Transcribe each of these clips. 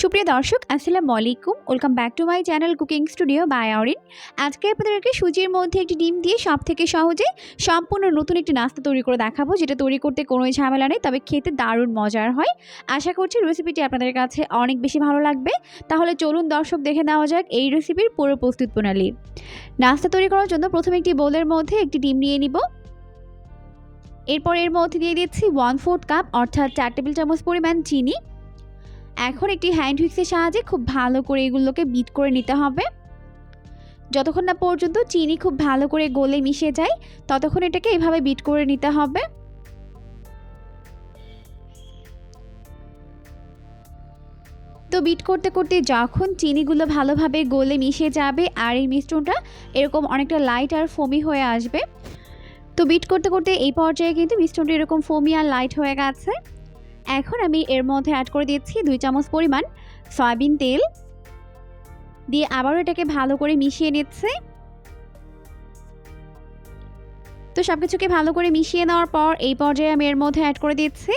সুপ্রিয় দর্শক, আসসালামু আলাইকুম। Welcome back to my channel cooking studio by Arin আজকে আপনাদেরকে সুজির মধ্যে একটি ডিম দিয়ে সব থেকে সহজে সম্পূর্ণ নতুন একটি নাস্তা তৈরি করে দেখাবো, যেটা তৈরি করতে কোনোই ঝামেলা নেই, তবে খেতে দারুণ মজার হয়। আশা করছি রেসিপিটি আপনাদের কাছে অনেক বেশি ভালো লাগবে। তাহলে চলুন দর্শক দেখে নেওয়া যাক এই রেসিপির পুরো প্রস্তুত প্রণালী। নাস্তা তৈরি করার জন্য প্রথমে একটি বোলের মধ্যে একটি ডিম নিয়ে নিব। এরপর এর মধ্যে দিয়ে দিচ্ছি ওয়ান ফোর্থ কাপ অর্থাৎ চার টেবিল চামচ পরিমাণ চিনি। এখন একটি হ্যান্ড হুইক্সের সাহায্যে খুব ভালো করে এগুলোকে বিট করে নিতে হবে। যতক্ষণ না পর্যন্ত চিনি খুব ভালো করে গলে মিশে যায়, ততক্ষণ এটাকে এভাবে বিট করে নিতে হবে। তো বিট করতে করতে যখন চিনিগুলো ভালোভাবে গলে মিশে যাবে আর এই মিশ্রণটা এরকম অনেকটা লাইট আর ফোমি হয়ে আসবে। তো বিট করতে করতে এই পর্যায়ে কিন্তু মিশ্রণটা এরকম ফোমি আর লাইট হয়ে গেছে। এখন আমি এর মধ্যে অ্যাড করে দিচ্ছি দুই চামচ পরিমাণ সয়াবিন তেল। দিয়ে আবারও এটাকে ভালো করে মিশিয়ে নিচ্ছে। তো সব কিছুকে ভালো করে মিশিয়ে নেওয়ার পর এই পর্যায়ে আমি এর মধ্যে অ্যাড করে দিচ্ছি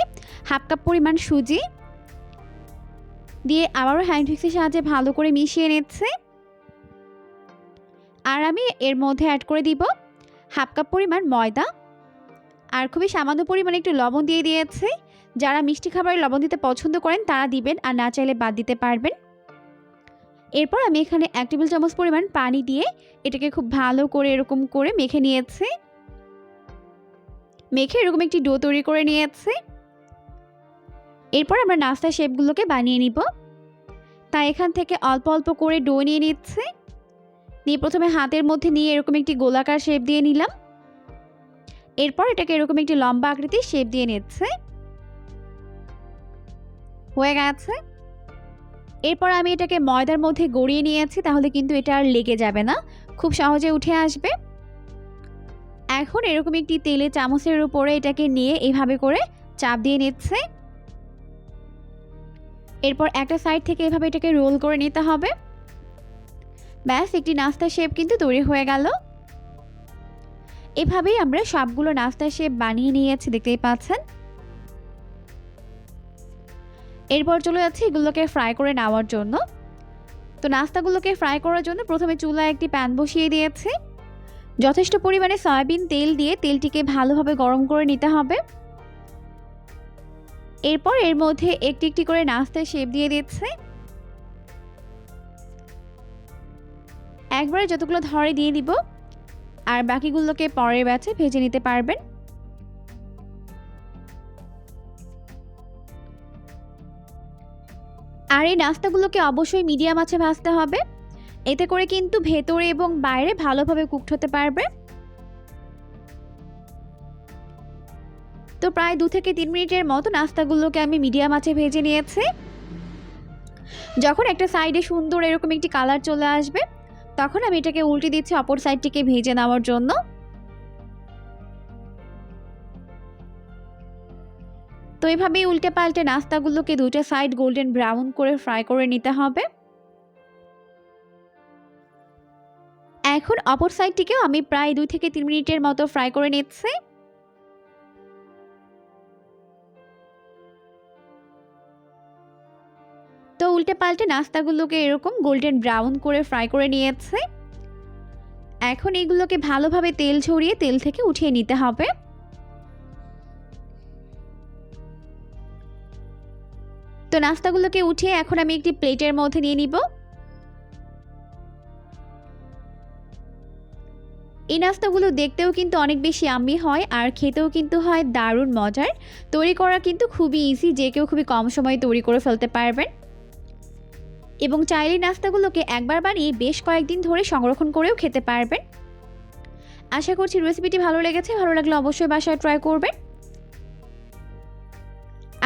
হাফ কাপ পরিমাণ সুজি। দিয়ে আবারও হ্যান্ড উইক্সের সাহায্যে ভালো করে মিশিয়ে নিচ্ছে। আর আমি এর মধ্যে অ্যাড করে দিব হাফ কাপ পরিমাণ ময়দা। আর খুবই সামান্য পরিমাণে একটু লবণ দিয়ে দিয়েছে। যারা মিষ্টি খাবারে লবণ দিতে পছন্দ করেন, তারা দিবেন, আর না চাইলে বাদ দিতে পারবেন। এরপর আমি এখানে এক টেবিল চামচ পরিমাণ পানি দিয়ে এটাকে খুব ভালো করে এরকম করে মেখে নিয়েছে। মেখে এরকম একটি ডো তৈরি করে নিয়েছে। এরপর আমরা নাস্তার শেপগুলোকে বানিয়ে নিব। তাই এখান থেকে অল্প অল্প করে ডো নিয়ে নিচ্ছে। নিয়ে প্রথমে হাতের মধ্যে নিয়ে এরকম একটি গোলাকার শেপ দিয়ে নিলাম। এরপর এটাকে এরকম একটি লম্বা আকৃতির শেপ দিয়ে নিচ্ছে। হয়ে গেছে। এরপর আমি এটাকে ময়দার মধ্যে গড়িয়ে নিয়েছি, তাহলে কিন্তু এটা আর লেগে যাবে না। খুব সহজে উঠে আসবে। এখন এরকম একটি তেলে চামচের উপরে এটাকে নিয়ে এইভাবে করে চাপ দিয়ে নিচ্ছে। এরপর একটা সাইড থেকে এভাবে এটাকে রোল করে নিতে হবে। ব্যাস, একটি নাস্তা শেপ কিন্তু তৈরি হয়ে গেল। এভাবেই আমরা সবগুলো নাস্তা শেপ বানিয়ে নিয়েছি, দেখতেই পাচ্ছেন। এরপর চলে যাচ্ছে এগুলোকে ফ্রাই করে নেওয়ার জন্য। তো নাস্তাগুলোকে ফ্রাই করার জন্য প্রথমে চুলায় একটি প্যান বসিয়ে দিয়েছি। যথেষ্ট পরিমাণে সয়াবিন তেল দিয়ে তেলটিকে ভালোভাবে গরম করে নিতে হবে। এরপর এর মধ্যে একটি একটি করে নাস্তার শেপ দিয়ে দিচ্ছে। একবারে যতগুলো ধরে দিয়ে দিব আর বাকিগুলোকে পরের ব্যাচে ভেজে নিতে পারবেন। আর এই নাস্তাগুলোকে অবশ্যই মিডিয়াম আছে ভাজতে হবে। এতে করে কিন্তু ভেতরে এবং বাইরে ভালোভাবে কুকড হতে পারবে। তো প্রায় দু থেকে তিন মিনিটের মতো নাস্তাগুলোকে আমি মিডিয়াম আছে ভেজে নিয়েছি। যখন একটা সাইডে সুন্দর এরকম একটি কালার চলে আসবে, তখন আমি এটাকে উল্টে দিচ্ছি, অপর সাইডটিকে ভেজে নেওয়ার জন্য। এভাবেই উল্টে পাল্টে নাস্তাগুলোকে দুটো সাইড গোল্ডেন ব্রাউন করে ফ্রাই করে নিতে হবে। এখন অপর সাইডটিকেও আমি প্রায় দুই থেকে তিন মিনিটের মতো ফ্রাই করে নিচ্ছি। তো উল্টে পাল্টে নাস্তাগুলোকে এরকম গোল্ডেন ব্রাউন করে ফ্রাই করে নিয়েছে। এখন এগুলোকে ভালোভাবে তেল ছড়িয়ে তেল থেকে উঠিয়ে নিতে হবে। তো নাস্তাগুলোকে উঠিয়ে এখন আমি একটি প্লেটের মধ্যে নিয়ে নিব। এই নাস্তাগুলো দেখতেও কিন্তু অনেক বেশি আমি হয় আর খেতেও কিন্তু হয় দারুণ মজার। তৈরি করা কিন্তু খুবই ইজি যে কেউ খুবই কম সময়ে তৈরি করে ফেলতে পারবেন। এবং চাইলে নাস্তাগুলোকে একবার বানিয়ে বেশ কয়েকদিন ধরে সংরক্ষণ করেও খেতে পারবেন। আশা করছি রেসিপিটি ভালো লেগেছে, ভালো লাগলে অবশ্যই বাসায় ট্রাই করবেন।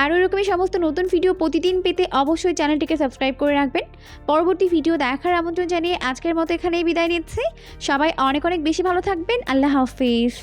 আরও এরকমই সমস্ত নতুন ভিডিও প্রতিদিন পেতে অবশ্যই চ্যানেলটিকে সাবস্ক্রাইব করে রাখবেন। পরবর্তী ভিডিও দেখার আমন্ত্রণ জানিয়ে আজকের মতো এখানেই বিদায় নিচ্ছি। সবাই অনেক অনেক বেশি ভালো থাকবেন। আল্লাহ হাফিজ।